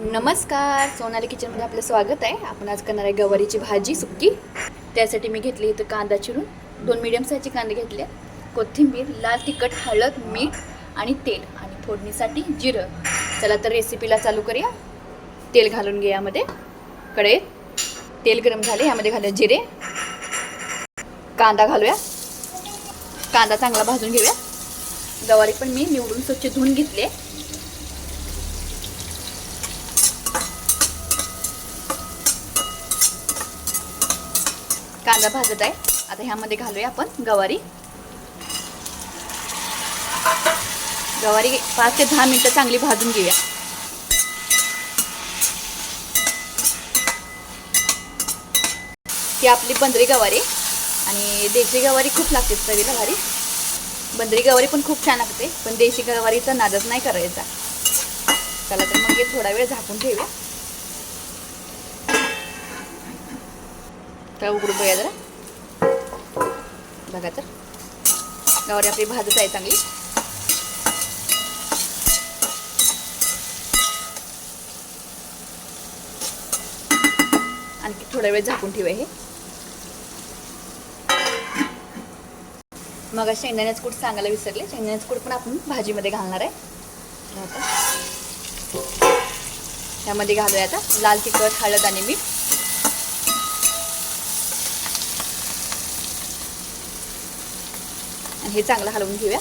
नमस्कार सोनाली किचनमध्ये आपलं स्वागत आहे. आपण आज करणार आहे गवारीची भाजी सुक्की. त्यासाठी मी घेतली इथं कांदा चिरून. दोन मिडियम साईजचे कांदे घेतले. कोथिंबीर लाल तिखट हळद मीठ आणि तेल आणि फोडणीसाठी जिरं. चला तर रेसिपीला चालू करूया. तेल घालून घे यामध्ये. कडे तेल गरम झाले यामध्ये घालूया जिरे. कांदा घालूया. कांदा चांगला भाजून घेऊया. गवारी पण मी निवडून स्वच्छ धुवून घेतले कांदा भाजत आहे. आता ह्यामध्ये घालूया आपण गवारी. गवारी पाच ते दहा मिनिटं चांगली भाजून घेऊया. ही आपली बंदरी गवारी आणि देशी गवारी खूप लागते चवीला भारी. बंदरी गवारी पण खूप छान लागते पण देशी गवारीचा नादच नाही करायचा. चला तर मग हे थोडा वेळ झाकून ठेवूया. तर उघडून बघूया जरा. बघा तर. गावरी आपली भाजत आहे चांगली. आणखी थोडा वेळ झाकून ठेवा हे. मग शेंगदाण्याचं कूट सांगायला विसरले. शेंगदाण्याचं कूट पण आपण भाजीमध्ये घालणार आहे. आता. त्यामध्ये घालूया आता. लाल तिखट हळद आणि मीठ. हे चांगलं हलवून घेऊया.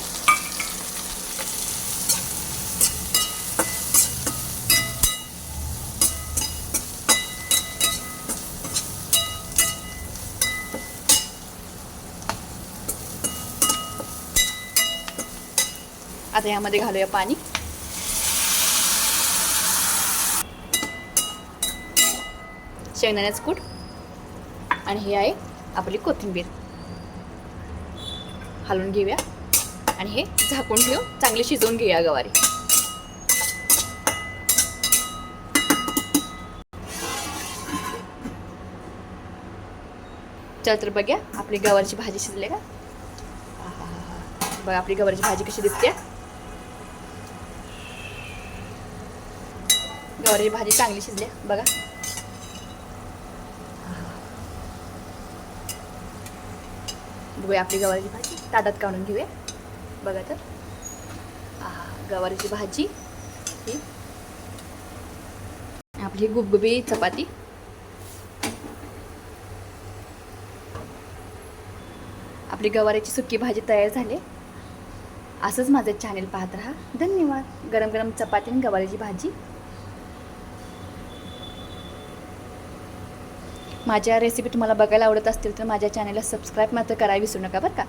आता यामध्ये घालूया पाणी. शेंगदाण्याचं कूट. आणि हे आहे आपली कोथिंबीर. हलवून घेऊया. आणि हे झाकून ठेवू चांगली शिजवून घेऊया गवारी. चल तर बघ्या आपली गवारची भाजी शिजले का? बघा आपली गवारची भाजी कशी दिसते गवारीची भाजी चांगली शिजली बघा. बघूया आपली गवारीची भाजी. ताटात काढून घेऊया. बघा तर. गवारीची भाजी. ही. आपली गुबगुबी चपाती. आपली गवारीची सुकी भाजी तयार झाली. असंच माझं चॅनेल पाहत राहा. धन्यवाद. गरम गरम चपाती आणि गवारीची भाजी. माझ्या रेसिपी तुम्हाला बघायला आवडत असतील तर माझ्या चॅनलला सबस्क्राईब मात्र करायला विसरू नका बरं का?